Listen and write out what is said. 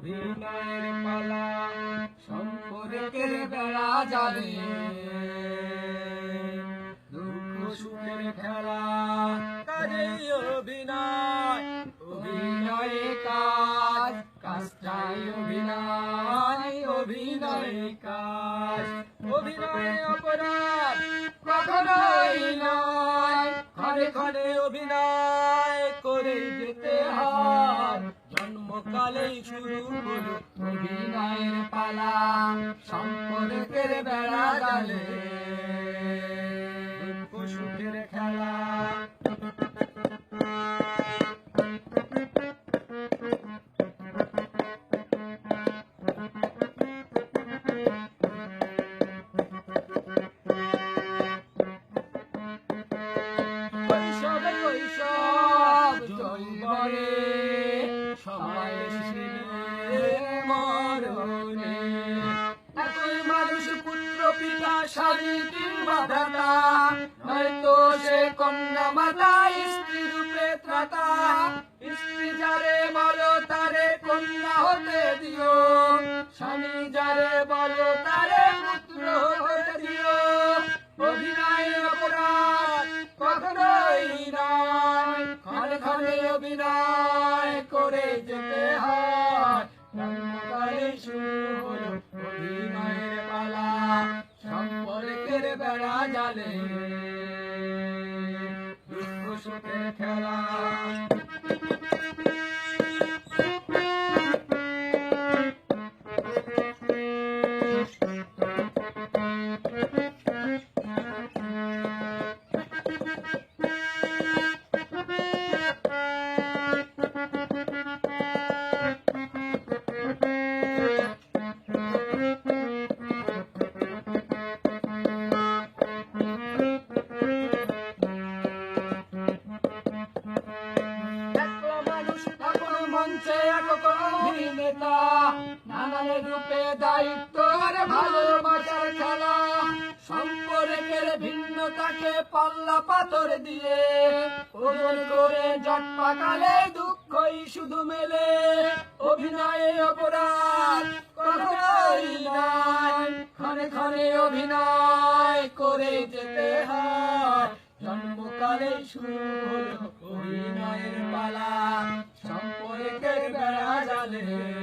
অভিনয়ের পালা সম্পর্কের বেড়া জালে দুঃখ সুখের খেলা কাজে অভিনয়, অভিনয়ে কাজ, কাজটাই অভিনয়, অভিনয়ে কাজ। অভিনয়ে অপরাধ কখনোই নয়, ঘরে ঘরে অভিনয় করে যেতে হয়। জন্মকালেই শুরু হলো অভিনয়ের পালা সম্পর্কের বেড়া জালে পিতা কিংবা দাদা নয়তো সে কন্যা মাতা, স্ত্রী রূপে ত্রাতা। স্ত্রী যারে বলো তারে কন্যা হতে দিও, স্বামী যারে বলো তারে পুত্র হতে দিও। অভিনয় অপরাধ কখনোই নয় ক্ষণে ক্ষণে অভিনয় করে যেতে হয়। সম্পর্কের বেড়া জালে দুঃখ সুখের খেলা একলা ভিন্নতাকে পাল্লা পাথর দিয়ে ওজন করে জট পাকালে দুঃখই শুধু মেলে। অভিনয়ে অপরাধ কখনোই নাই। ক্ষণে ক্ষণে অভিনয় করে যেতে হয়। জন্মকালে শুরু হলো অভিনয়ের